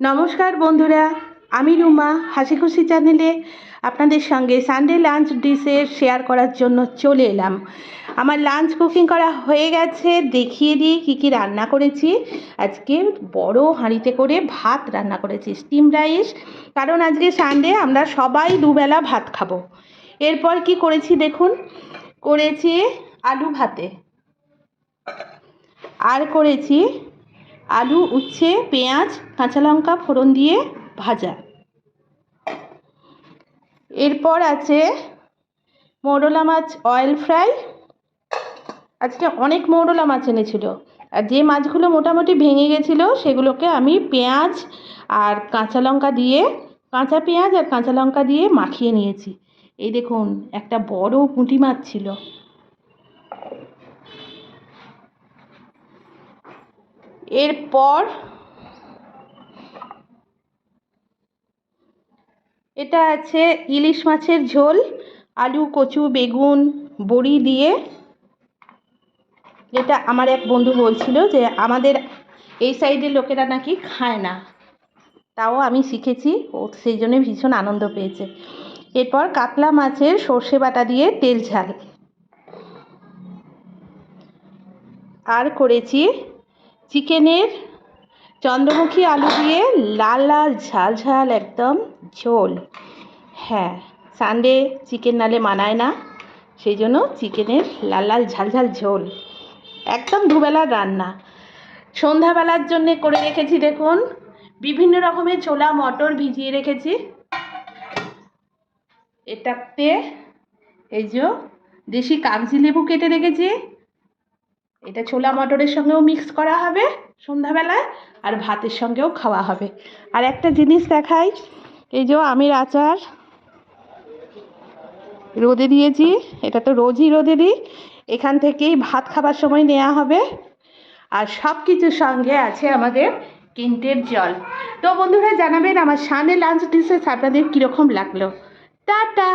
নমস্কার বন্ধুরা, আমি রুমা হাসি খুশি চ্যানেলে আপনাদের সঙ্গে সানডে লাঞ্চ ডিশের শেয়ার করার জন্য চলে এলাম। আমার লাঞ্চ কুকিং করা হয়ে গেছে, দেখিয়ে দিই কী কী রান্না করেছি। আজকে বড় হাঁড়িতে করে ভাত রান্না করেছি স্টিম রাইস কারণ আজকে সানডে আমরা সবাই দুবেলা ভাত খাব। এরপর কি করেছি দেখুন, করেছি আলু ভাতে। আর করেছি আলু, উচ্ছে, পেঁয়াজ, কাঁচা লঙ্কা ফোড়ন দিয়ে ভাজা। এরপর আছে মৌরলা মাছ অয়েল ফ্রাই আজকে অনেক মৌরলা মাছ এনেছিল। আর যে মাছগুলো মোটামুটি ভেঙে গেছিল, সেগুলোকে আমি পেঁয়াজ আর কাঁচা লঙ্কা দিয়ে, কাঁচা পেঁয়াজ আর কাঁচা লঙ্কা দিয়ে মাখিয়ে নিয়েছি। এই দেখুন, একটা বড় পুঁটি মাছ ছিল। এরপর এটা আছে ইলিশ মাছের ঝোল, আলু, কচু, বেগুন, বড়ি দিয়ে। এটা আমার এক বন্ধু বলছিল যে আমাদের এই সাইডের লোকেরা নাকি খায় না। তাও আমি শিখেছি, ও সেই জন্য ভীষণ আনন্দ পেয়েছে। এরপর কাতলা মাছের সর্ষে বাটা দিয়ে তেল ঝাল। আর করেছি চিকেনের চন্দ্রমুখী আলু দিয়ে লাল লাল ঝাল ঝাল একদম ঝোল। হ্যাঁ সানডে চিকেন নালে মানায় না, সেই জন্য চিকেনের লাল লাল ঝাল ঝাল ঝোল। একদম দুবেলার রান্না। সন্ধ্যাবেলার জন্যে করে রেখেছি দেখুন, বিভিন্ন রকমের ছোলা, মটর ভিজিয়ে রেখেছি। এটাতে এই যে দেশি কাগজি লেবু কেটে রেখেছি। এটা ছোলা মটরের সঙ্গেও মিক্স করা হবে সন্ধ্যাবেলায় আর ভাতের সঙ্গেও খাওয়া হবে। আর একটা জিনিস দেখাই, এই যে আমের আচার রোদে দিয়েছি, এটা তো রোজই রোদে দিই, এখান থেকেই ভাত খাবার সময় নেওয়া হবে। আর সব কিছুর সঙ্গে আছে আমাদের কিন্টের জল। তো বন্ধুরা জানাবেন আমার সানে লাঞ্চ ডিশেস আপনাদের কীরকম লাগল। টাটা!